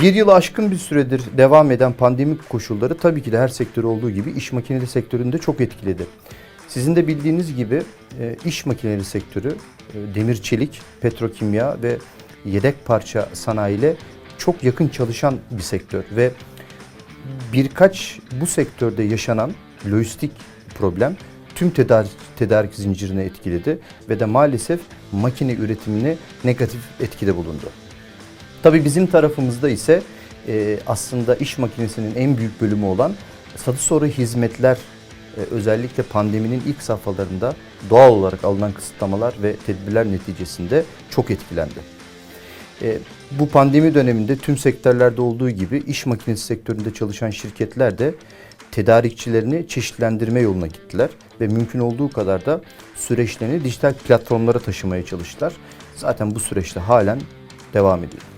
Bir yılı aşkın bir süredir devam eden pandemik koşulları tabii ki de her sektör olduğu gibi iş makineleri sektöründe çok etkiledi. Sizin de bildiğiniz gibi e, iş makineleri sektörü e, demir çelik, petrokimya ve yedek parça sanayiyle çok yakın çalışan bir sektör ve birkaç bu sektörde yaşanan lojistik problem tüm tedarik, tedarik zincirini etkiledi ve de maalesef makine üretimine negatif etkide bulundu. Tabii bizim tarafımızda ise e, aslında iş makinesinin en büyük bölümü olan satış sonra hizmetler e, özellikle pandeminin ilk safhalarında doğal olarak alınan kısıtlamalar ve tedbirler neticesinde çok etkilendi. E, bu pandemi döneminde tüm sektörlerde olduğu gibi iş makinesi sektöründe çalışan şirketler de tedarikçilerini çeşitlendirme yoluna gittiler ve mümkün olduğu kadar da süreçlerini dijital platformlara taşımaya çalıştılar. Zaten bu süreçte halen devam ediyor.